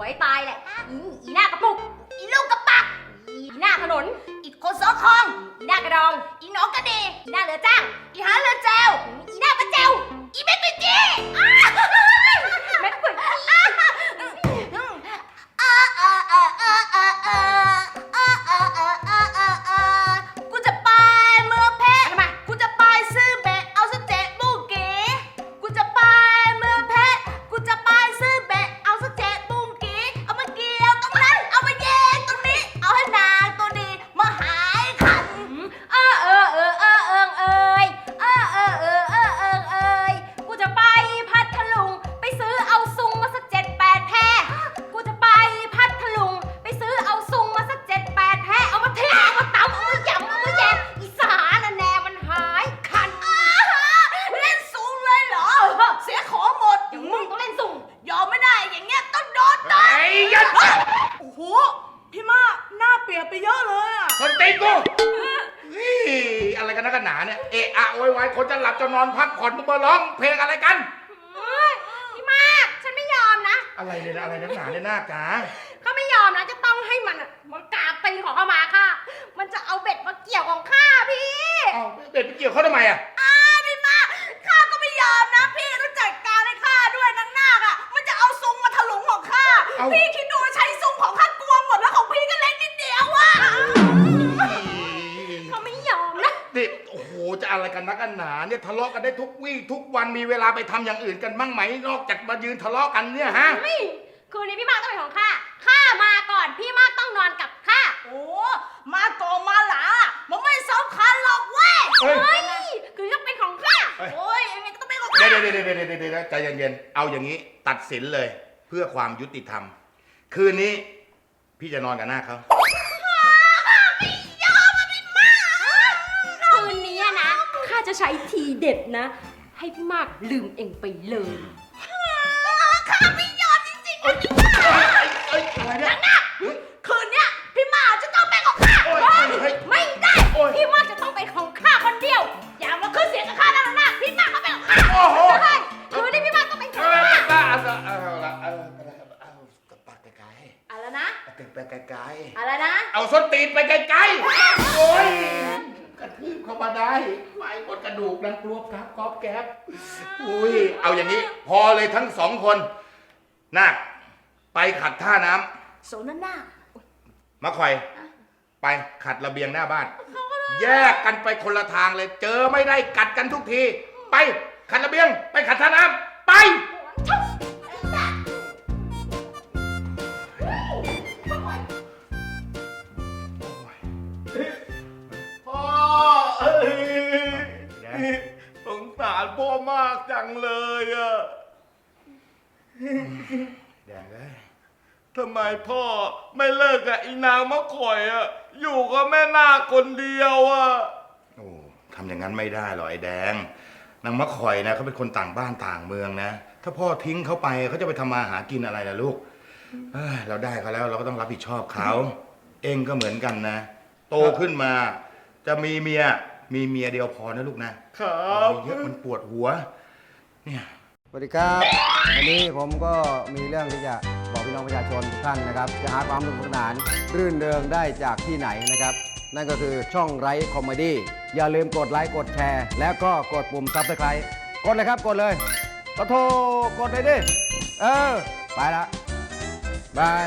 วยตายแหละอีอีหน้ากระปุก อีลูกกระปัก อีหน้าถนน อีคนโซคอง อีหน้ากระดอง อีน้องกระเดอีหน้าเรือจ้าง อีหาเรือแจวอีหน้าประเจวอีเม็ดกุยจี้ นนักกันหนาเนี่ยเอะอะโวยวายคนจะหลับจะนอนพักผ่อนมึงมาร้องเพลงอะไรกัน เฮ้ยพี่มาก ฉันไม่ยอมนะ อะไรเนี่ยนะอะไรนักหนาเนี่ยหน้ากาเขาไม่ยอมนะ จะต้องให้มันอะมากราบตีนของเข้ามาค่ะ มันจะเอาเบ็ดมาเกี่ยวของข้าพี่เอ้าเด็ดไปเกี่ยวเขาทำไมอะอ้าพี่มากข้าก็ไม่ยอมนะ พี่ต้องจัดการให้ข้าด้วยนางนาคอะ มันจะเอาซุงมาถลุงของข้าเอ้าพี่ มนะเด็กโอ้โห จะอะไรกันนักกันหนาเนี่ยทะเลาะกันได้ทุกวี่ทุกวันมีเวลาไปทำอย่างอื่นกันบ้างไหมนอกจากมายืนทะเลาะกันเนี่ยฮะ เฮ้ยคืนนี้พี่มากต้องเป็นของข้า ข้ามาก่อนพี่มากต้องนอนกับข้า โอ้มาโกงมาหลามันไม่สำคัญหรอกเว้ยเฮ้ย เฮ้ยคือต้องเป็นของข้า เฮ้ย โอ้ยยังไงก็ต้องเป็นของเดี๋ข้ายวเดี๋ยวเดี๋ยวเดี๋ยวเดี๋ยวเดี๋ยวใจเย็นๆเอาอย่างนี้ตัดสินเลยเพื่อความยุติธรรม คืนนี้พี่จะนอนกับหน้าเขาาจะใช้ทีเด็ดนะ ให้พี่มากลืมเองไปเลยข้าไม่ยอมจริงๆนะพี่มากเอ้ยอะไรเนี่ยคืนเนี้ยพี่มากจะต้องเป็นของข้าโอ้ยเฮ้ยไม่ได้ โอ้ยพี่มากจะต้องเป็นของข้าคนเดียว อย่ามาขึ้นเสียงกับข้านะนะพี่มากก็เป็นของข้าโอ้โหใช่คืนนี้พี่มากต้องเป็นขเอองอข้าเอาละเอาละเอาละเอาละเอาตักไกลอะไรนะๆตักไปไกลอะไรนะ ๆเอาส้นตีนไปไกลๆโอ้ยก ระทืบเข้ามาได้ไม้บนกระดูกดังกรวบกราบกรอบแก๊บอุ้ย เอาอย่างนี้ พอเลยทั้งสองคนนาคไปขัดท่าน้ำโซนันน่ามาคอย ไปขัดระเบียงหน้าบ้าน แยกกันไปคนละทางเลย เจอไม่ได้กัดกันทุกที ไปขัดระเบียง ไปขัดท่าน้ำไปพ่ารพ่อมากจังเลยอะแดงเลยทำไมพ่อไม่เลิกกับอีนางมะข่อยอะอยู่กับแม่นาคคนเดียวอะโอ้ทำอย่างนั้นไม่ได้หรอกไอ้แดง นางมะคอยนะเขาเป็นคนต่างบ้านต่างเมืองนะ ถ้าพ่อทิ้งเขาไปเขาจะไปทำมาหากินอะไรล่ะลูกเอ้ยเราได้เขาแล้วเราก็ต้องรับผิดชอบเขา เองก็เหมือนกันนะ โตขึ้นมา จะมีเมีย มีเมียเดียวพอนะลูกนะครับมีเยอะมันปวดหัว เนี่ย สวัสดีครับวันนี้ผมก็มีเรื่องที่จะบอกพี่น้องประชาชนทุกท่านนะครับ จะหาความสนุกสนานรื่นเริงได้จากที่ไหนนะครับ นั่นก็คือช่องไร้คอมเมดี้อย่าลืมกดไลค์กดแชร์ แล้วก็กดปุ่มซับสไครต์กดเลยครับกดเลยก็โทรกดเลยดิเออ ไปละบาย